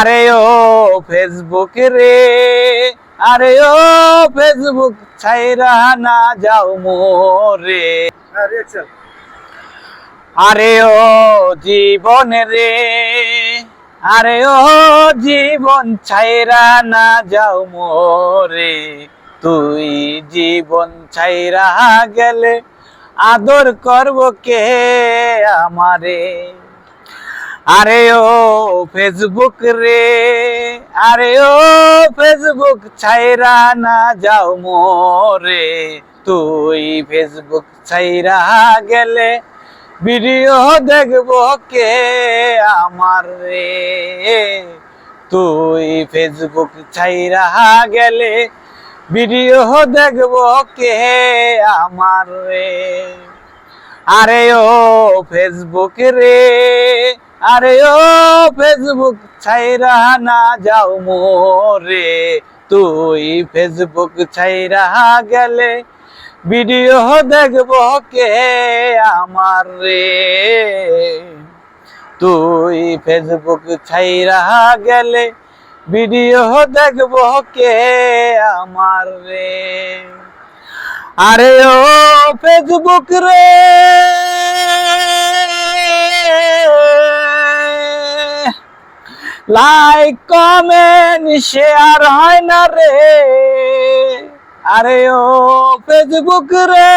আরে ও ফেসবুক রে আরে ও ফেসবুক ছাইরা না যাও মোরে। আরে ও জীবন রে আরে ও জীবন ছাইরা না যাও মোরে। তুই জীবন ছাইরা গেলে আদর করব কে আমারে? আরে ও ফেসবুক রে, আরে ও ফেসবুক ছাইরা না যাও মোরে। তুই ফেসবুক ছাইরা গেলে ভিডিও দেখব কে আমার রে। তুই ফেসবুক ছাইরা গেলে ভিডিও দেখব কে আমার রে। আরে ও ফেসবুক রে আরে ও ফেসবুক ছাইরা না যাও মোরে। তুই ফেসবুক ছাইরা গেলে ভিডিও দেখব কে আমার রে। তুই ফেসবুক ছাইরা গেলে ভিডিও দেখব কে আমার রে। আরে ও ফেসবুক রে। লাইক কমেন্ট শেয়ার হয় না রে। আরে ও ফেসবুক রে।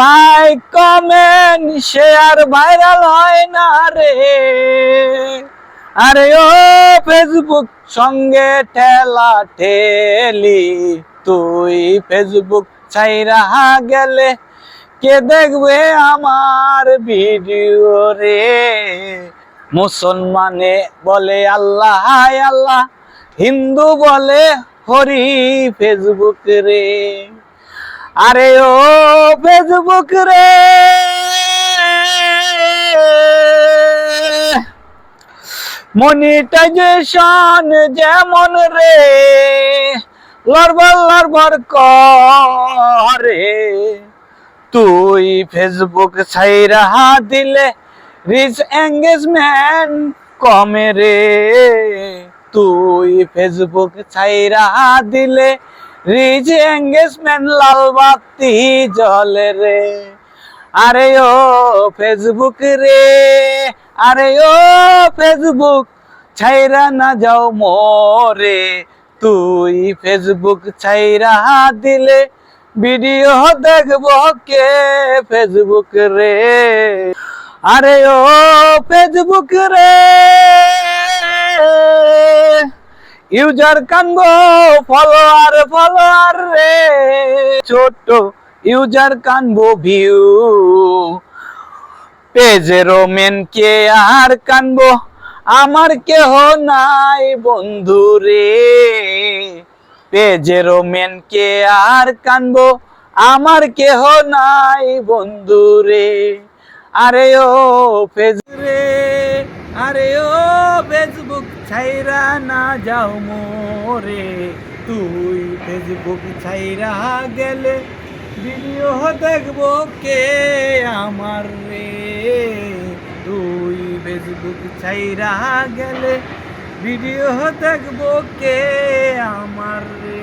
লাইক কমেন্ট শেয়ার ভাইরাল হয় না রে। আরে ও ফেসবুক সঙ্গে ঠেলা ঠেলি, তুই ফেসবুক ছাইরা গেলে কে দেখবে আমার ভিডিও রে? মুসলমানে বলে আল্লাহ আল্লাহ। হিন্দু বলে হরি ফেসবুক রে। আরে ও ফেসবুক রে। মনিটাইজেশন যেমন রে লড়বর লড়বর করে। তুই ফেসবুক ছাইরা দিলে রিচ এঙ্গেজমেন্ট কমে রে। তুই ফেসবুক ছাইরা দিলে রিচ এঙ্গেজমেন্ট লাল বাতি জলে রে। আরে ও ফেসবুক রে, আরে ও ফেসবুক ছাইরা না যাও মোরে। তুই ফেসবুক ছাইরা দিলে ভিডিও দেখব কে? ফেসবুক রে। আরে ও ফেসবুক রে। ইউজার কানবো ফলোয়ার ফলোয়ার রে। ছোট ইউজার কানবো ভিউ পেজেরও মেন কে আর কানবো আমার কেহ নাই বন্ধু রে। পেজেরও মেন কে আর কানবো? আমার কেহ নাই বন্ধু রে। আরে ও ফেজ রে, আরে ও ফেসবুক ছাইরা না যাও মোরে। তুই ফেসবুক ছাইরা গেলে ভিডিও দেখব কে আমার রে। তুই ফেসবুক ছাইরা গেলে ভিডিও দেখব কে আমার রে?